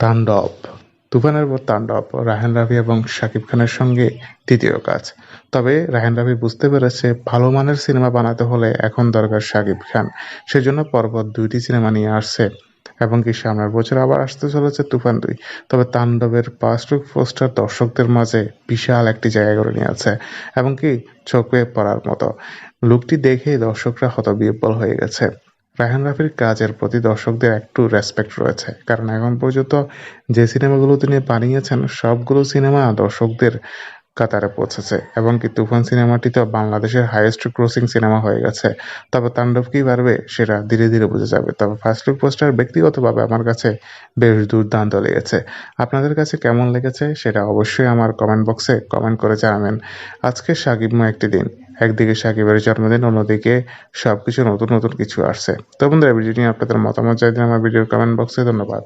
তাণ্ডব। তুফানের পর তাণ্ডব রায়হান রাভি এবং শাকিব খানের সঙ্গে তৃতীয় কাজ। তবে রাহেন রাফি বুঝতে পেরেছে, ভালো মানের সিনেমা বানাতে হলে এখন দরকার শাকিব খান। সেজন্য পরপর দুইটি সিনেমা নিয়ে আসছে। এবং কি সামনের বছর আবার আসতে চলেছে তুফান দুই। তবে তাণ্ডবের লুক পোস্টার দর্শকদের মাঝে বিশাল একটি জায়গা করে নিয়েছে এবং কি, চোখে পড়ার মতো। লুকটি দেখেই দর্শকরা হতবিহ্বল হয়ে গেছে। রায়হান রাফির কাজের প্রতি দর্শকদের একটু রেসপেক্ট রয়েছে। কারণ এখন পর্যন্ত যে সিনেমাগুলো তিনি বানিয়েছেন, সবগুলো সিনেমা দর্শকদের কাতারে পৌঁছেছে। এবং কি তুফান সিনেমাটি তো বাংলাদেশের হাইয়েস্ট ক্রসিং সিনেমা হয়ে গেছে। তবে তাণ্ডব কি পারবে সেটা ধীরে ধীরে বোঝা যাবে। তবে ফার্স্ট লুক পোস্টার ব্যক্তিগতভাবে আমার কাছে বেশ দুর্দান্ত লেগেছে। আপনাদের কাছে কেমন লেগেছে সেটা অবশ্যই আমার কমেন্ট বক্সে কমেন্ট করে জানাবেন। আজকে সাকিবময় একটি দিন। একদিকে সাকিবের জন্মদিন, অন্যদিকে সবকিছু নতুন নতুন কিছু আসছে। তো বন্ধুরা ভিডিও নিয়ে আপনাদের মতামত চাইলে আমার ভিডিওর কমেন্ট বক্সে ধন্যবাদ।